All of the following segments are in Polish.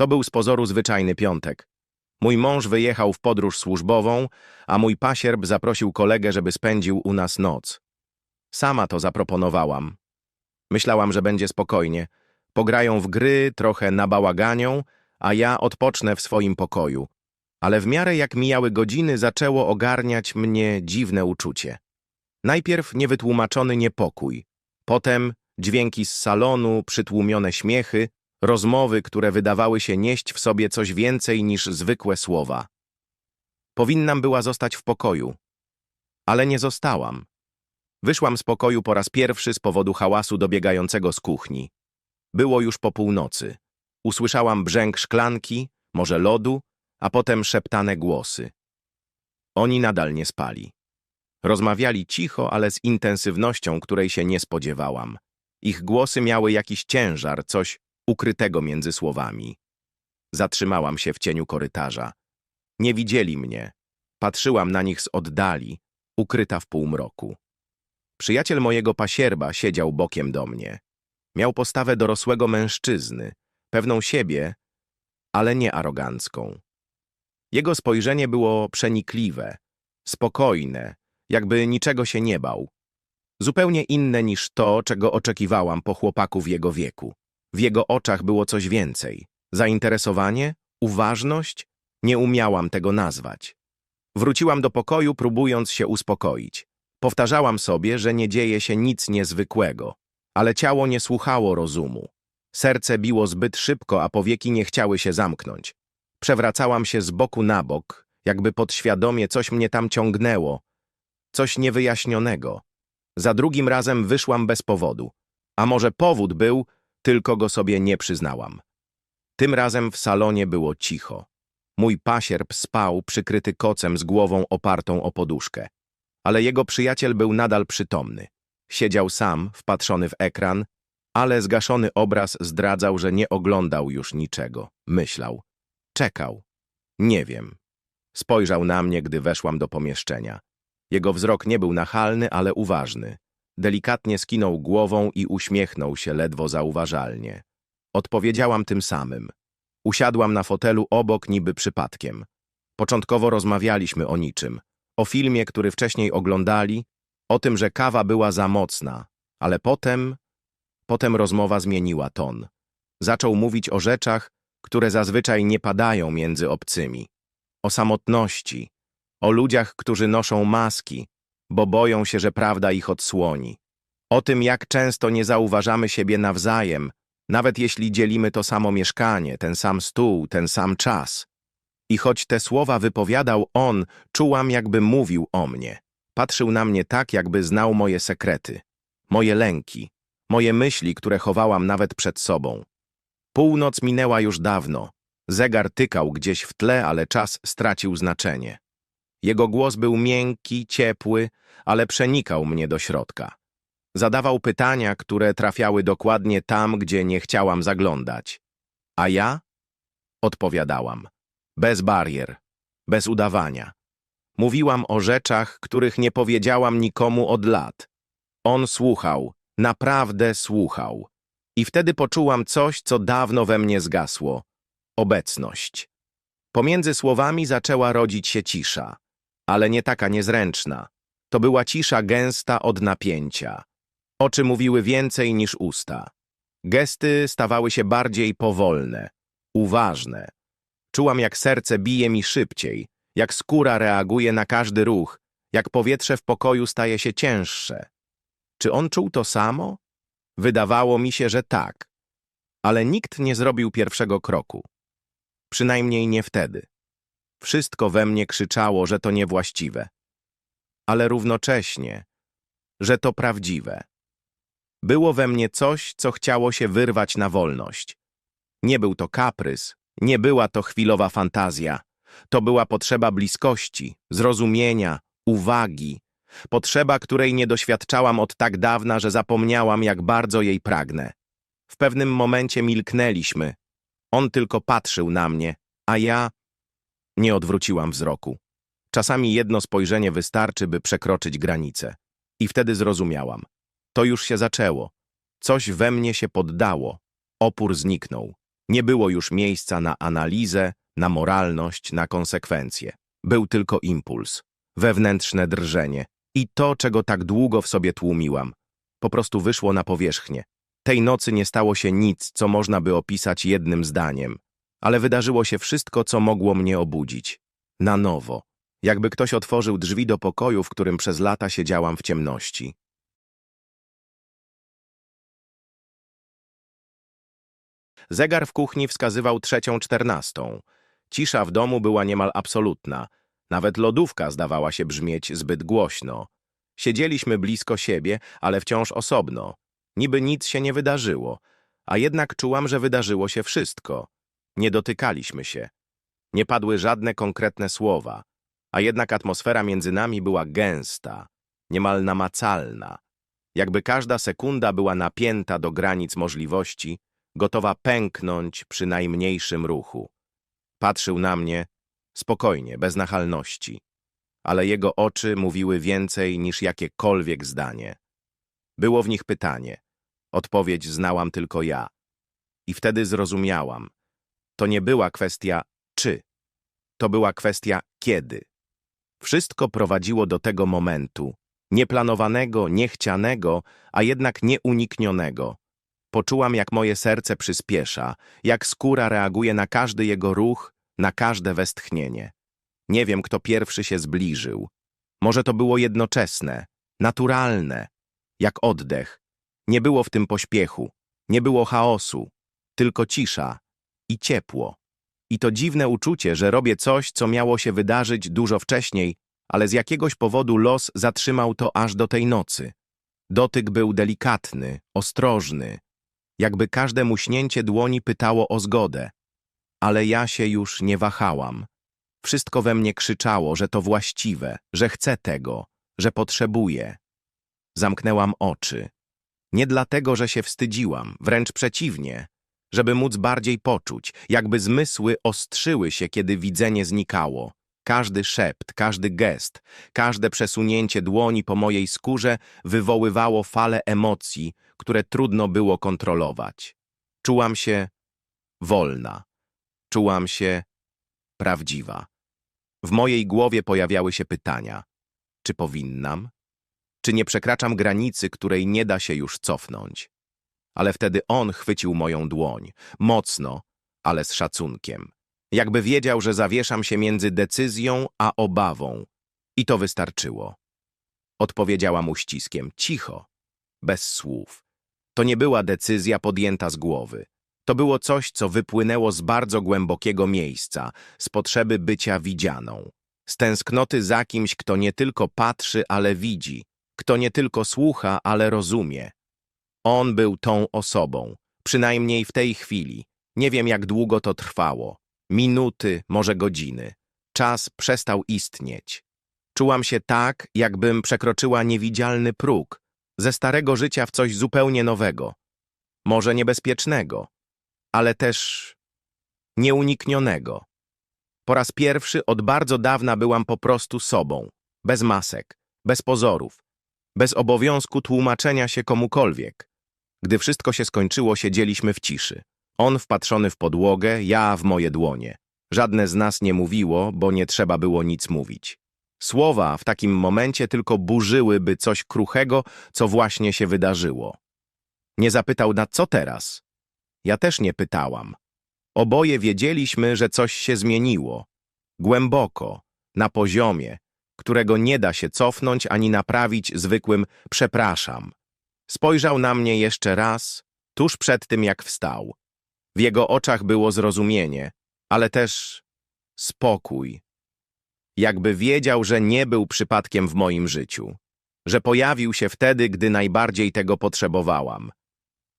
To był z pozoru zwyczajny piątek. Mój mąż wyjechał w podróż służbową, a mój pasierb zaprosił kolegę, żeby spędził u nas noc. Sama to zaproponowałam. Myślałam, że będzie spokojnie. Pograją w gry, trochę nabałaganią, a ja odpocznę w swoim pokoju. Ale w miarę jak mijały godziny, zaczęło ogarniać mnie dziwne uczucie. Najpierw niewytłumaczony niepokój, potem dźwięki z salonu, przytłumione śmiechy, rozmowy, które wydawały się nieść w sobie coś więcej niż zwykłe słowa. Powinnam była zostać w pokoju, ale nie zostałam. Wyszłam z pokoju po raz pierwszy z powodu hałasu dobiegającego z kuchni. Było już po północy. Usłyszałam brzęk szklanki, może lodu, a potem szeptane głosy. Oni nadal nie spali. Rozmawiali cicho, ale z intensywnością, której się nie spodziewałam. Ich głosy miały jakiś ciężar, coś ukrytego między słowami. Zatrzymałam się w cieniu korytarza. Nie widzieli mnie. Patrzyłam na nich z oddali, ukryta w półmroku. Przyjaciel mojego pasierba siedział bokiem do mnie. Miał postawę dorosłego mężczyzny, pewną siebie, ale nie arogancką. Jego spojrzenie było przenikliwe, spokojne, jakby niczego się nie bał. Zupełnie inne niż to, czego oczekiwałam po chłopaku w jego wieku. W jego oczach było coś więcej. Zainteresowanie? Uważność? Nie umiałam tego nazwać. Wróciłam do pokoju, próbując się uspokoić. Powtarzałam sobie, że nie dzieje się nic niezwykłego, ale ciało nie słuchało rozumu. Serce biło zbyt szybko, a powieki nie chciały się zamknąć. Przewracałam się z boku na bok, jakby podświadomie coś mnie tam ciągnęło, coś niewyjaśnionego. Za drugim razem wyszłam bez powodu, a może powód był, tylko go sobie nie przyznałam. Tym razem w salonie było cicho. Mój pasierb spał przykryty kocem z głową opartą o poduszkę, ale jego przyjaciel był nadal przytomny. Siedział sam, wpatrzony w ekran, ale zgaszony obraz zdradzał, że nie oglądał już niczego. Myślał. Czekał. Nie wiem. Spojrzał na mnie, gdy weszłam do pomieszczenia. Jego wzrok nie był nachalny, ale uważny. Delikatnie skinął głową i uśmiechnął się ledwo zauważalnie. Odpowiedziałam tym samym. Usiadłam na fotelu obok niby przypadkiem. Początkowo rozmawialiśmy o niczym. O filmie, który wcześniej oglądali, o tym, że kawa była za mocna, ale potem... Potem rozmowa zmieniła ton. Zaczął mówić o rzeczach, które zazwyczaj nie padają między obcymi. O samotności, o ludziach, którzy noszą maski, bo boją się, że prawda ich odsłoni. O tym, jak często nie zauważamy siebie nawzajem, nawet jeśli dzielimy to samo mieszkanie, ten sam stół, ten sam czas. I choć te słowa wypowiadał on, czułam, jakby mówił o mnie. Patrzył na mnie tak, jakby znał moje sekrety, moje lęki, moje myśli, które chowałam nawet przed sobą. Północ minęła już dawno. Zegar tykał gdzieś w tle, ale czas stracił znaczenie. Jego głos był miękki, ciepły, ale przenikał mnie do środka. Zadawał pytania, które trafiały dokładnie tam, gdzie nie chciałam zaglądać. A ja? Odpowiadałam. Bez barier, bez udawania. Mówiłam o rzeczach, których nie powiedziałam nikomu od lat. On słuchał, naprawdę słuchał. I wtedy poczułam coś, co dawno we mnie zgasło. Obecność. Pomiędzy słowami zaczęła rodzić się cisza, ale nie taka niezręczna. To była cisza gęsta od napięcia. Oczy mówiły więcej niż usta. Gesty stawały się bardziej powolne, uważne. Czułam, jak serce bije mi szybciej, jak skóra reaguje na każdy ruch, jak powietrze w pokoju staje się cięższe. Czy on czuł to samo? Wydawało mi się, że tak. Ale nikt nie zrobił pierwszego kroku. Przynajmniej nie wtedy. Wszystko we mnie krzyczało, że to niewłaściwe. Ale równocześnie, że to prawdziwe. Było we mnie coś, co chciało się wyrwać na wolność. Nie był to kaprys, nie była to chwilowa fantazja. To była potrzeba bliskości, zrozumienia, uwagi, Potrzeba, której nie doświadczałam od tak dawna, że zapomniałam, jak bardzo jej pragnę. W pewnym momencie milknęliśmy. On tylko patrzył na mnie, a ja nie odwróciłam wzroku. Czasami jedno spojrzenie wystarczy, by przekroczyć granicę. I wtedy zrozumiałam. To już się zaczęło. Coś we mnie się poddało. Opór zniknął. Nie było już miejsca na analizę, na moralność, na konsekwencje. Był tylko impuls, wewnętrzne drżenie i to, czego tak długo w sobie tłumiłam, po prostu wyszło na powierzchnię. Tej nocy nie stało się nic, co można by opisać jednym zdaniem, ale wydarzyło się wszystko, co mogło mnie obudzić. Na nowo. Jakby ktoś otworzył drzwi do pokoju, w którym przez lata siedziałam w ciemności. Zegar w kuchni wskazywał trzecią czternastą. Cisza w domu była niemal absolutna. Nawet lodówka zdawała się brzmieć zbyt głośno. Siedzieliśmy blisko siebie, ale wciąż osobno. Niby nic się nie wydarzyło, a jednak czułam, że wydarzyło się wszystko. Nie dotykaliśmy się. Nie padły żadne konkretne słowa, a jednak atmosfera między nami była gęsta, niemal namacalna. Jakby każda sekunda była napięta do granic możliwości, gotowa pęknąć przy najmniejszym ruchu. Patrzył na mnie spokojnie, bez nachalności, ale jego oczy mówiły więcej niż jakiekolwiek zdanie. Było w nich pytanie. Odpowiedź znałam tylko ja. I wtedy zrozumiałam. To nie była kwestia czy. To była kwestia kiedy. Wszystko prowadziło do tego momentu, nieplanowanego, niechcianego, a jednak nieuniknionego. Poczułam, jak moje serce przyspiesza, jak skóra reaguje na każdy jego ruch, na każde westchnienie. Nie wiem, kto pierwszy się zbliżył. Może to było jednoczesne, naturalne, jak oddech. Nie było w tym pośpiechu, nie było chaosu, tylko cisza i ciepło. I to dziwne uczucie, że robię coś, co miało się wydarzyć dużo wcześniej, ale z jakiegoś powodu los zatrzymał to aż do tej nocy. Dotyk był delikatny, ostrożny, jakby każde muśnięcie dłoni pytało o zgodę. Ale ja się już nie wahałam. Wszystko we mnie krzyczało, że to właściwe, że chcę tego, że potrzebuję. Zamknęłam oczy. Nie dlatego, że się wstydziłam, wręcz przeciwnie, żeby móc bardziej poczuć, jakby zmysły ostrzyły się, kiedy widzenie znikało. Każdy szept, każdy gest, każde przesunięcie dłoni po mojej skórze wywoływało fale emocji, które trudno było kontrolować. Czułam się wolna. Czułam się prawdziwa. W mojej głowie pojawiały się pytania. Czy powinnam? Czy nie przekraczam granicy, której nie da się już cofnąć? Ale wtedy on chwycił moją dłoń, mocno, ale z szacunkiem. Jakby wiedział, że zawieszam się między decyzją a obawą. I to wystarczyło. Odpowiedziałam uściskiem, cicho, bez słów. To nie była decyzja podjęta z głowy. To było coś, co wypłynęło z bardzo głębokiego miejsca, z potrzeby bycia widzianą. Z tęsknoty za kimś, kto nie tylko patrzy, ale widzi, kto nie tylko słucha, ale rozumie. On był tą osobą, przynajmniej w tej chwili. Nie wiem, jak długo to trwało. Minuty, może godziny. Czas przestał istnieć. Czułam się tak, jakbym przekroczyła niewidzialny próg, ze starego życia w coś zupełnie nowego. Może niebezpiecznego, ale też nieuniknionego. Po raz pierwszy od bardzo dawna byłam po prostu sobą, bez masek, bez pozorów, bez obowiązku tłumaczenia się komukolwiek. Gdy wszystko się skończyło, siedzieliśmy w ciszy. On wpatrzony w podłogę, ja w moje dłonie. Żadne z nas nie mówiło, bo nie trzeba było nic mówić. Słowa w takim momencie tylko burzyłyby coś kruchego, co właśnie się wydarzyło. Nie zapytał na co teraz. Ja też nie pytałam. Oboje wiedzieliśmy, że coś się zmieniło. Głęboko, na poziomie, którego nie da się cofnąć ani naprawić zwykłym przepraszam. Spojrzał na mnie jeszcze raz, tuż przed tym jak wstał. W jego oczach było zrozumienie, ale też spokój. Jakby wiedział, że nie był przypadkiem w moim życiu, że pojawił się wtedy, gdy najbardziej tego potrzebowałam.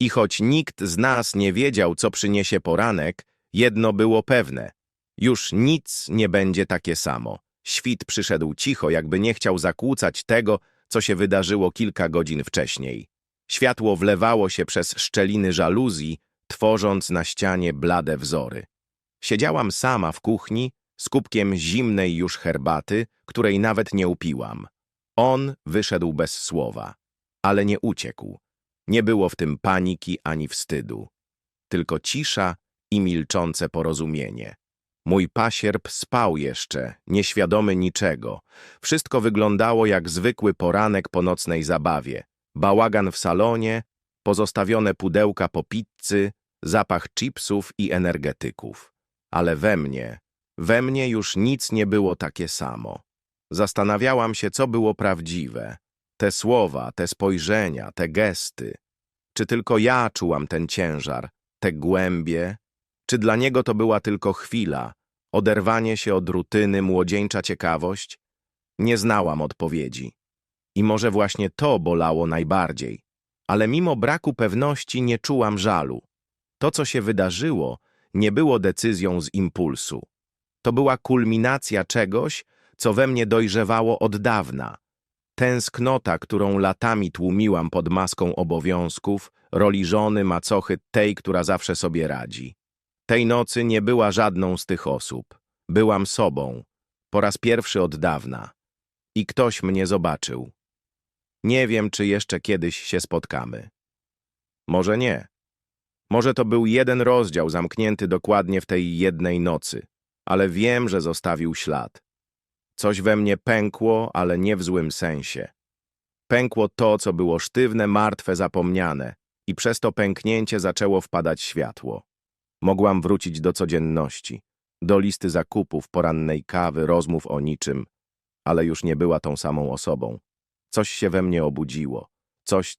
I choć nikt z nas nie wiedział, co przyniesie poranek, jedno było pewne. Już nic nie będzie takie samo. Świt przyszedł cicho, jakby nie chciał zakłócać tego, co się wydarzyło kilka godzin wcześniej. Światło wlewało się przez szczeliny żaluzji, tworząc na ścianie blade wzory. Siedziałam sama w kuchni z kubkiem zimnej już herbaty, której nawet nie upiłam. On wyszedł bez słowa, ale nie uciekł. Nie było w tym paniki ani wstydu. Tylko cisza i milczące porozumienie. Mój pasierb spał jeszcze, nieświadomy niczego. Wszystko wyglądało jak zwykły poranek po nocnej zabawie. Bałagan w salonie, pozostawione pudełka po pizzy, zapach chipsów i energetyków. Ale we mnie, we mnie już nic nie było takie samo. Zastanawiałam się, co było prawdziwe. Te słowa, te spojrzenia, te gesty. Czy tylko ja czułam ten ciężar, te głębie? Czy dla niego to była tylko chwila, oderwanie się od rutyny, młodzieńcza ciekawość? Nie znałam odpowiedzi. I może właśnie to bolało najbardziej. Ale mimo braku pewności nie czułam żalu. To, co się wydarzyło, nie było decyzją z impulsu. To była kulminacja czegoś, co we mnie dojrzewało od dawna. Tęsknota, którą latami tłumiłam pod maską obowiązków, roli żony, macochy, tej, która zawsze sobie radzi. Tej nocy nie była żadną z tych osób. Byłam sobą, po raz pierwszy od dawna. I ktoś mnie zobaczył. Nie wiem, czy jeszcze kiedyś się spotkamy. Może nie. Może to był jeden rozdział zamknięty dokładnie w tej jednej nocy, ale wiem, że zostawił ślad. Coś we mnie pękło, ale nie w złym sensie. Pękło to, co było sztywne, martwe, zapomniane i przez to pęknięcie zaczęło wpadać światło. Mogłam wrócić do codzienności, do listy zakupów, porannej kawy, rozmów o niczym, ale już nie była tą samą osobą. Coś się we mnie obudziło, coś,